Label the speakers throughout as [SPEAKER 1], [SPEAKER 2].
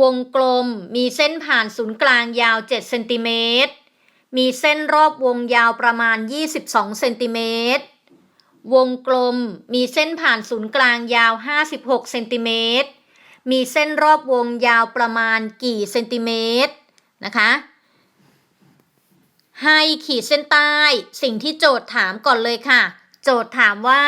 [SPEAKER 1] วงกลมมีเส้นผ่านศูนย์กลางยาว 7 เซนติเมตร มีเส้นรอบวงยาวประมาณ 22 เซนติเมตร วงกลมมีเส้นผ่านศูนย์กลางยาว 56 เซนติเมตร มีเส้นรอบวงยาวประมาณกี่เซนติเมตรนะคะ ให้ขีดเส้นใต้สิ่งที่โจทย์ถามก่อนเลยค่ะ โจทย์ถามว่า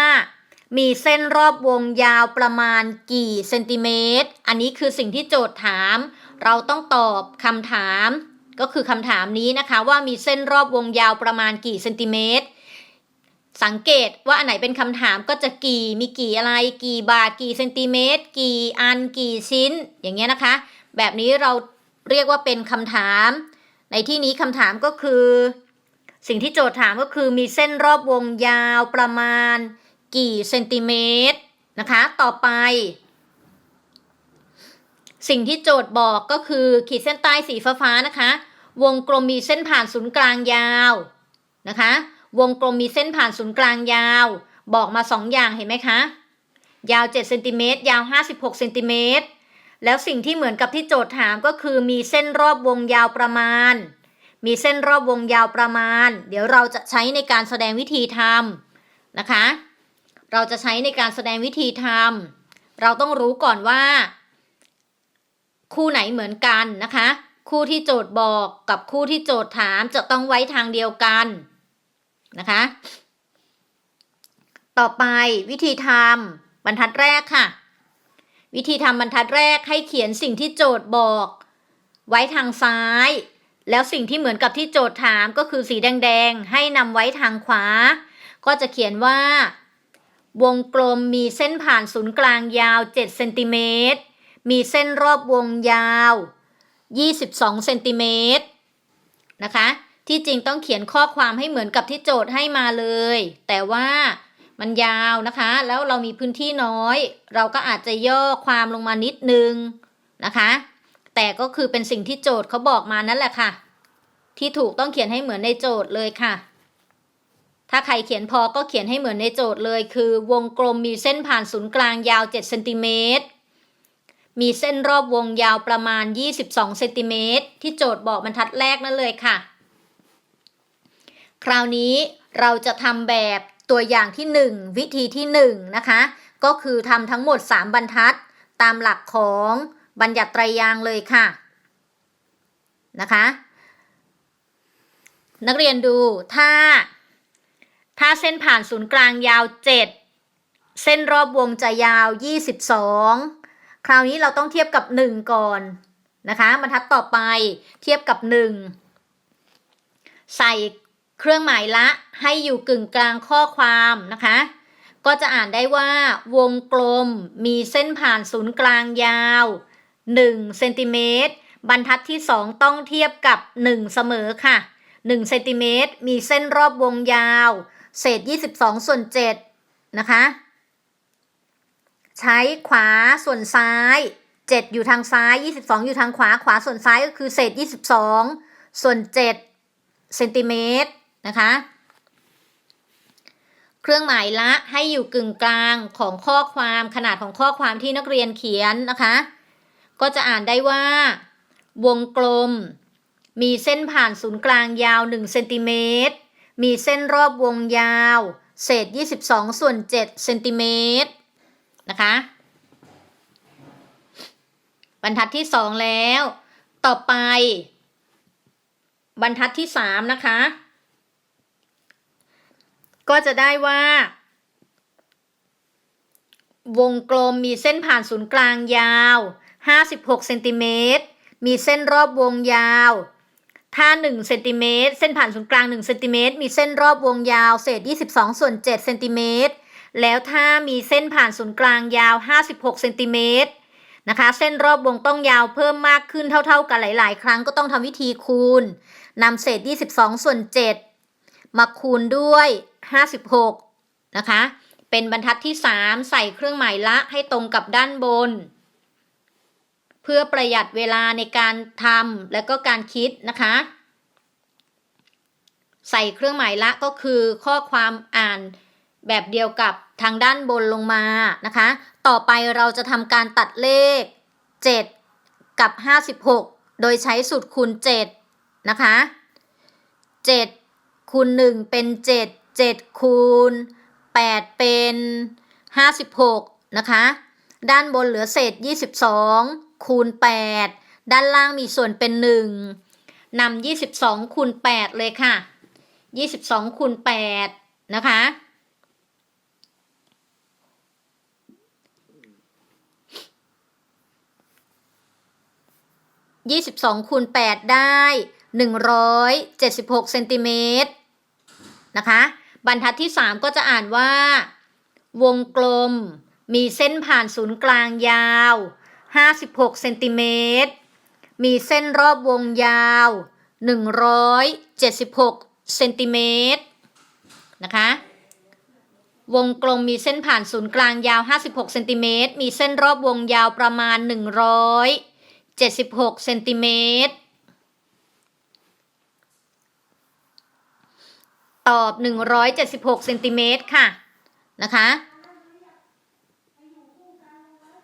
[SPEAKER 1] มีเส้นรอบวงยาวประมาณกี่เซนติเมตร อันนี้คือสิ่งที่โจทย์ถาม เราต้องตอบคำถาม ก็คือคำถามนี้นะคะว่ามีเส้นรอบวงยาวประมาณกี่เซนติเมตร สังเกตว่าอันไหนเป็นคำถามก็จะกี่ มีกี่อะไร กี่บาท กี่เซนติเมตร กี่อัน กี่ชิ้น อย่างเงี้ยนะคะ แบบนี้เราเรียกว่าเป็นคำถาม ในที่นี้คำถามก็คือ สิ่งที่โจทย์ถามก็คือมีเส้นรอบวงยาวประมาณ กี่เซนติเมตรนะคะ ต่อไป สิ่งที่โจทย์บอกก็คือขีดเส้นใต้สีฟ้าๆนะคะ วงกลมมีเส้นผ่านศูนย์กลางยาวนะคะ วงกลมมีเส้นผ่านศูนย์กลางยาว บอกมาสองอย่างเห็นไหมคะ ยาว7เซนติเมตรยาว 56เซนติเมตรแล้วสิ่งที่เหมือนกับที่โจทย์ถามก็คือมีเส้นรอบวงยาวประมาณ มีเส้นรอบวงยาวประมาณ เดี๋ยวเราจะใช้ในการแสดงวิธีทำนะคะ เราจะใช้ในการแสดงวิธีทำเราต้องรู้ก่อนว่า คู่ไหนเหมือนกันนะคะ คู่ที่โจทย์บอกกับคู่ที่โจทย์ถามจะต้องไว้ทางเดียวกันนะคะ ต่อไปวิธีทำบรรทัดแรกค่ะ วิธีทำบรรทัดแรกให้เขียนสิ่งที่โจทย์บอก ไว้ทางซ้าย แล้วสิ่งที่เหมือนกับที่โจทย์ถามก็คือสีแดงๆให้นำไว้ทางขวา ก็จะเขียนว่า วงกลมมีเส้นผ่านศูนย์กลางยาว 7 เซนติเมตร มีเส้นรอบวงยาว 22เซนติเมตรนะคะ ที่จริงต้องเขียนข้อความให้เหมือนกับที่โจทย์ให้มาเลย แต่ว่ามันยาวนะคะ แล้วเรามีพื้นที่น้อย เราก็อาจจะย่อความลงมานิดนึงนะคะ แต่ก็คือเป็นสิ่งที่โจทย์เขาบอกมานั่นแหละค่ะ ที่ถูกต้องเขียนให้เหมือนในโจทย์เลยค่ะ ถ้าใครเขียนพอก็เขียนให้เหมือนในโจทย์เลย คือ วงกลมมีเส้นผ่านศูนย์กลางยาว 7 เซนติเมตร มีเส้นรอบวงยาวประมาณ 22เซนติเมตรที่โจทย์บอกบรรทัดแรกนั่นเลยค่ะ คราวนี้เราจะทำแบบตัวอย่างที่ 1 วิธีที่ 1 นะคะ ก็คือทำทั้งหมด 3 บรรทัด ตามหลักของบัญญัติไตรยางเลยค่ะนะคะ นักเรียนดูถ้า ถ้าเส้นผ่านศูนย์กลางยาว 7 เส้นรอบวงจะยาว 22 คราวนี้เราต้องเทียบกับ 1 ก่อนนะคะบรรทัดต่อไปเทียบกับ 1 ใส่เครื่องหมายละให้อยู่กึ่งกลางข้อความนะคะ ก็จะอ่านได้ว่าวงกลมมีเส้นผ่านศูนย์กลางยาว1เซนติเมตรบรรทัดที่ 2 ต้องเทียบกับ 1 เสมอค่ะ1เซนติเมตรมีเส้นรอบวงยาว เศษ 22 ส่วน7นะคะ ใช้ขวาส่วนซ้าย 7 อยู่ทางซ้าย 22 อยู่ทางขวา ขวาส่วนซ้ายก็คือเศษ 22 ส่วน 7เซนติเมตรนะคะ เครื่องหมายละให้อยู่กึ่งกลางของข้อความขนาดของข้อความที่นักเรียนเขียนนะคะ ก็จะอ่านได้ว่า วงกลม มีเส้นผ่านศูนย์กลางยาว1เซนติเมตรมีเส้นรอบวงยาว เศษ 22 ส่วน7เซนติเมตร นะคะ บรรทัดที่2แล้ว ต่อไป บรรทัดที่3นะคะ ก็จะได้ว่า วงกลมมีเส้นผ่านศูนย์กลางยาว 56เซนติเมตรมีเส้นรอบวงยาว ถ้า1เซนติเมตรเส้นผ่านศูนย์กลาง1เซนติเมตรมีเส้นรอบวงยาว เศษ 22 ส่วน7เซนติเมตร แล้วถ้ามีเส้นผ่านศูนย์กลางยาว 56เซนติเมตรนะคะ เส้นรอบวงต้องยาวเพิ่มมากขึ้นเท่าๆกันหลาย ๆ ครั้งก็ต้องทำวิธีคูณนำเศษ 22 ส่วน 7 มาคูณด้วย 56 นะคะ เป็นบรรทัดที่ 3 ใส่เครื่องหมายละให้ตรงกับด้านบน เพื่อประหยัดเวลาในการทำและก็การคิดนะคะ ใส่เครื่องหมายละก็คือข้อความอ่านแบบเดียวกับ ทางด้านบนลงมานะคะ ต่อไปเราจะทำการตัดเลข 7 กับ 56 โดยใช้สูตรคูณ 7 นะคะ 7 คูณ 1 เป็น 7 7 คูณ 8 เป็น 56 นะคะ ด้านบนเหลือเศษ 22 คูณ 8 ด้านล่างมีส่วนเป็น 1นำ22 คูณ 8 เลยค่ะ 22 คูณ 8 นะคะ 22คูณ8ได้ 176เซนติเมตรนะคะ บรรทัดที่ 3 ก็จะอ่านว่า วงกลมมีเส้นผ่านศูนย์กลางยาว 56เซนติเมตร มีเส้นรอบวงยาว 176เซนติเมตรนะคะ วงกลมมีเส้นผ่านศูนย์กลางยาว 56เซนติเมตร มีเส้นรอบวงยาวประมาณ176 เซนติเมตร ตอบ176เซนติเมตรค่ะ นะคะ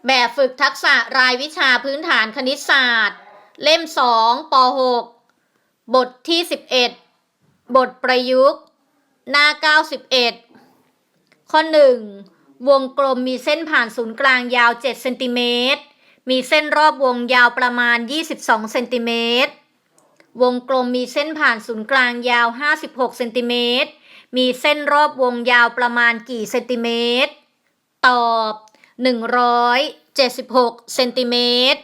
[SPEAKER 1] แบบฝึกทักษะรายวิชาพื้นฐานคณิตศาสตร์ เล่ม2ป .6 บทที่11บทประยุกต์ หน้า91ข้อ1วงกลมมีเส้นผ่านศูนย์กลางยาว 7 เซนติเมตร มีเส้นรอบวงยาวประมาณ 22 เซนติเมตร วงกลมมีเส้นผ่านศูนย์กลางยาว 56 เซนติเมตร มีเส้นรอบวงยาวประมาณกี่เซนติเมตร ตอบ 176 เซนติเมตร